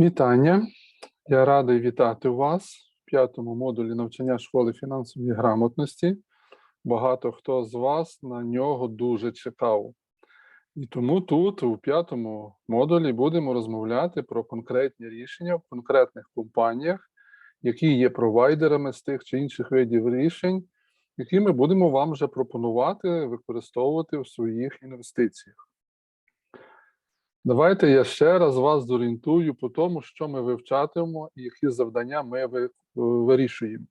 Вітання. Я радий вітати вас в п'ятому модулі навчання школи фінансової грамотності. Багато хто з вас на нього дуже чекав. І тому тут, у п'ятому модулі, будемо розмовляти про конкретні рішення в конкретних компаніях, які є провайдерами з тих чи інших видів рішень, які ми будемо вам вже пропонувати використовувати в своїх інвестиціях. Давайте я ще раз вас зорієнтую по тому, що ми вивчатимемо і які завдання ми вирішуємо.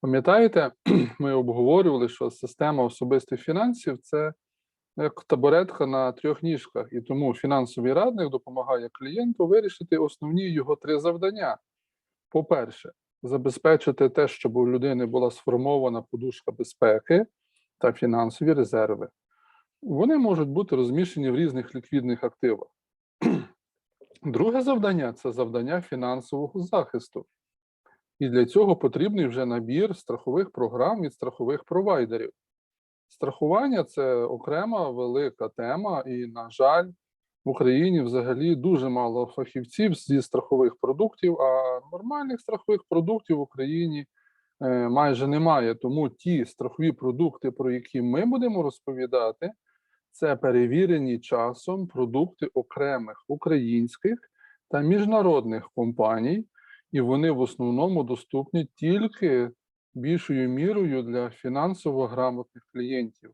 Пам'ятаєте, ми обговорювали, що система особистих фінансів це як табуретка на трьох ніжках, і тому фінансовий радник допомагає клієнту вирішити основні його три завдання. По-перше, забезпечити те, щоб у людини була сформована подушка безпеки та фінансові резерви. Вони можуть бути розміщені в різних ліквідних активах. Друге завдання це завдання фінансового захисту. І для цього потрібний вже набір страхових програм від страхових провайдерів. Страхування це окрема велика тема, і, на жаль, в Україні взагалі дуже мало фахівців зі страхових продуктів, а нормальних страхових продуктів в Україні е, майже немає. Тому ті страхові продукти, про які ми будемо розповідати, це перевірені часом продукти окремих українських та міжнародних компаній, і вони в основному доступні тільки більшою мірою для фінансово грамотних клієнтів.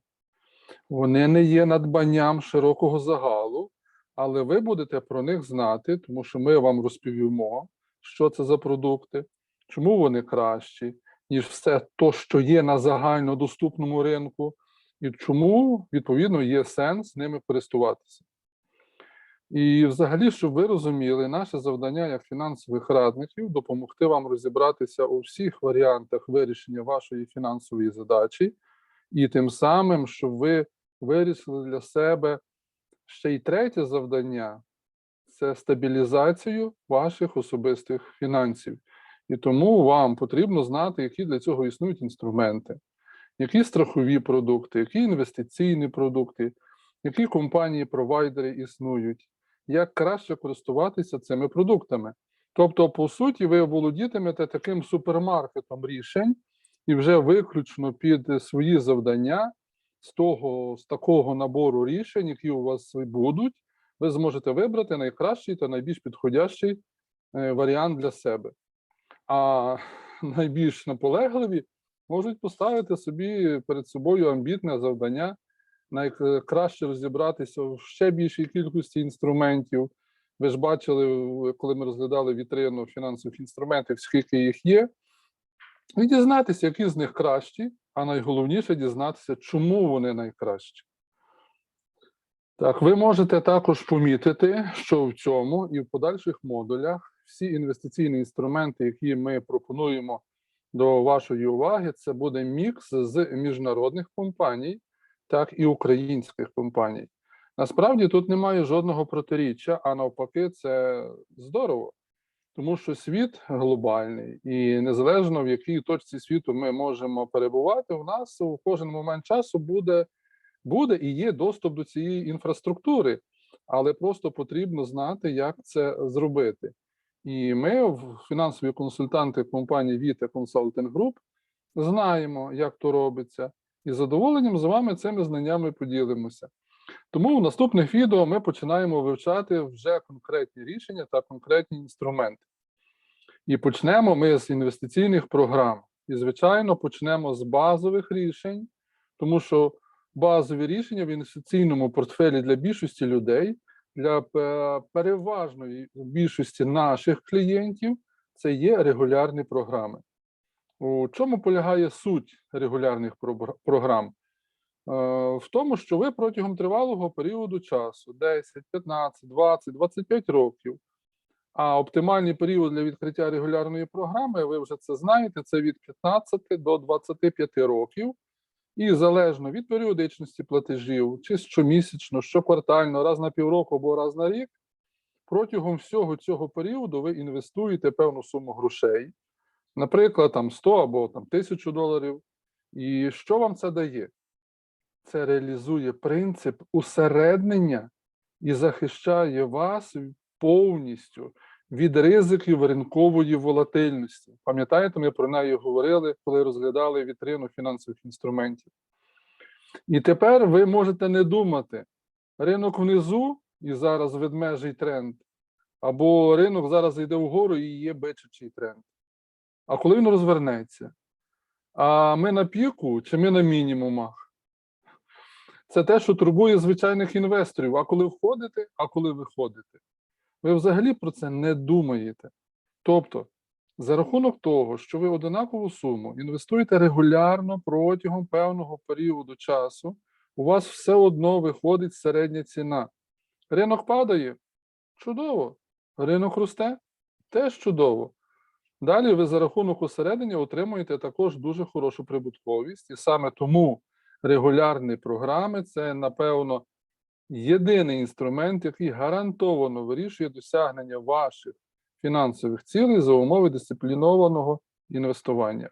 Вони не є надбанням широкого загалу, але ви будете про них знати, тому що ми вам розповімо, що це за продукти, чому вони кращі, ніж все то, що є на загальнодоступному ринку, і чому, відповідно, є сенс ними користуватися. І, взагалі, щоб ви розуміли, наше завдання як фінансових радників допомогти вам розібратися у всіх варіантах вирішення вашої фінансової задачі, і тим самим, щоб ви вирішили для себе ще й третє завдання це стабілізацію ваших особистих фінансів. І тому вам потрібно знати, які для цього існують інструменти, які страхові продукти, які інвестиційні продукти, які компанії-провайдери існують, як краще користуватися цими продуктами. Тобто, по суті, ви володітимете таким супермаркетом рішень і вже виключно під свої завдання з того, з такого набору рішень, які у вас будуть, ви зможете вибрати найкращий та найбільш підходящий е, варіант для себе. А найбільш наполегливі можуть поставити собі перед собою амбітне завдання найкраще розібратися в ще більшій кількості інструментів. Ви ж бачили, коли ми розглядали вітрину фінансових інструментів, скільки їх є, і дізнатися, які з них кращі, а найголовніше дізнатися, чому вони найкращі. Так, ви можете також помітити, що в цьому і в подальших модулях всі інвестиційні інструменти, які ми пропонуємо до вашої уваги, це буде мікс з міжнародних компаній, так і українських компаній. Насправді тут немає жодного протиріччя, а навпаки, це здорово, тому що світ глобальний, і незалежно в якій точці світу ми можемо перебувати, у нас у кожен момент часу буде, буде і є доступ до цієї інфраструктури, але просто потрібно знати, як це зробити. І ми, фінансові консультанти компанії Vita Consulting Group, знаємо, як то робиться, і з задоволенням з вами цими знаннями поділимося. Тому в наступних відео ми починаємо вивчати вже конкретні рішення та конкретні інструменти. І почнемо ми з інвестиційних програм. І, звичайно, почнемо з базових рішень, тому що базові рішення в інвестиційному портфелі для більшості людей, для переважної більшості наших клієнтів, це є регулярні програми. У чому полягає суть регулярних програм? Е, В тому, що ви протягом тривалого періоду часу 10, 15, 20, 25 років. А оптимальний період для відкриття регулярної програми, ви вже це знаєте, це від 15 до 25 років. І залежно від періодичності платежів, чи щомісячно, щоквартально, раз на півроку або раз на рік, протягом всього цього періоду ви інвестуєте певну суму грошей, наприклад, там 100 або там 1000 доларів. І що вам це дає? Це реалізує принцип усереднення і захищає вас повністю від ризиків ринкової волатильності. Пам'ятаєте, ми про неї говорили, коли розглядали вітрину фінансових інструментів. І тепер ви можете не думати, ринок внизу і зараз ведмежий тренд, або ринок зараз йде вгору і є бичачий тренд. А коли він розвернеться? А ми на піку чи ми на мінімумах? Це те, що турбує звичайних інвесторів. А коли входите, а коли виходите? Ви взагалі про це не думаєте. Тобто, за рахунок того, що ви одинакову суму інвестуєте регулярно протягом певного періоду часу, у вас все одно виходить середня ціна. Ринок падає чудово. Ринок росте теж чудово. Далі ви за рахунок усередення отримуєте також дуже хорошу прибутковість, і саме тому регулярні програми це, напевно, єдиний інструмент, який гарантовано вирішує досягнення ваших фінансових цілей за умови дисциплінованого інвестування.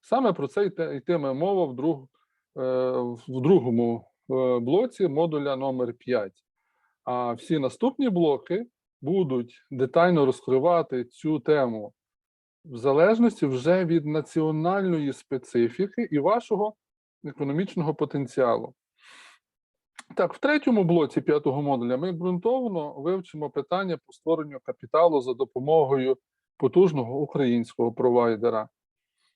Саме про це йтиме мова в, друг, е, в другому е, блоці модуля номер 5. А всі наступні блоки будуть детально розкривати цю тему в залежності вже від національної специфіки і вашого економічного потенціалу. Так, в третьому блоці п'ятого модуля ми ґрунтовно вивчимо питання по створенню капіталу за допомогою потужного українського провайдера.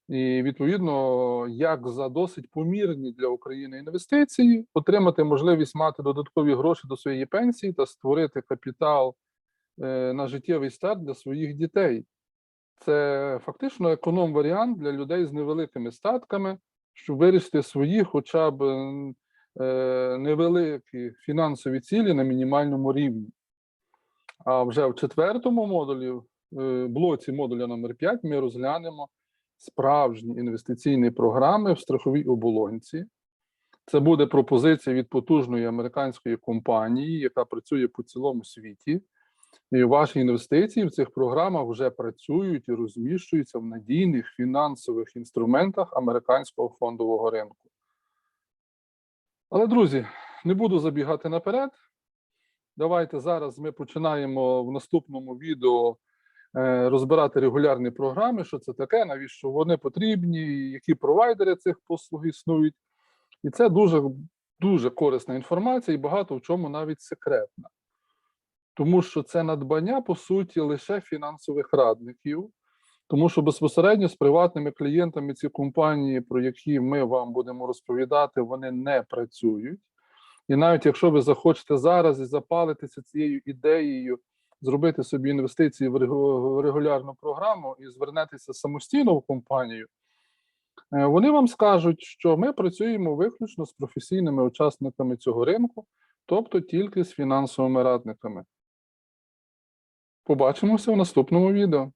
І відповідно, як за досить помірні для України інвестиції отримати можливість мати додаткові гроші до своєї пенсії та створити капітал е, на життєвий старт для своїх дітей. Це фактично економ-варіант для людей з невеликими статками, щоб вирішити свої, хоча б невеликі фінансові цілі на мінімальному рівні. А вже в четвертому модулі, е, блоці модуля номер 5 ми розглянемо справжні інвестиційні програми в страховій оболонці. Це буде пропозиція від потужної американської компанії, яка працює по цілому світі. І ваші інвестиції в цих програмах вже працюють і розміщуються в надійних фінансових інструментах американського фондового ринку. Але, друзі, не буду забігати наперед. Давайте зараз ми починаємо в наступному відео е, розбирати регулярні програми, що це таке, навіщо вони потрібні, які провайдери цих послуг існують. І це дуже, дуже корисна інформація і багато в чому навіть секретна. Тому що це надбання, по суті, лише фінансових радників, тому що безпосередньо з приватними клієнтами ці компанії, про які ми вам будемо розповідати, вони не працюють. І навіть якщо ви захочете зараз і запалитися цією ідеєю, зробити собі інвестиції в регулярну програму і звернетеся самостійно в компанію, е, вони вам скажуть, що ми працюємо виключно з професійними учасниками цього ринку, тобто тільки з фінансовими радниками. Побачимося в наступному відео.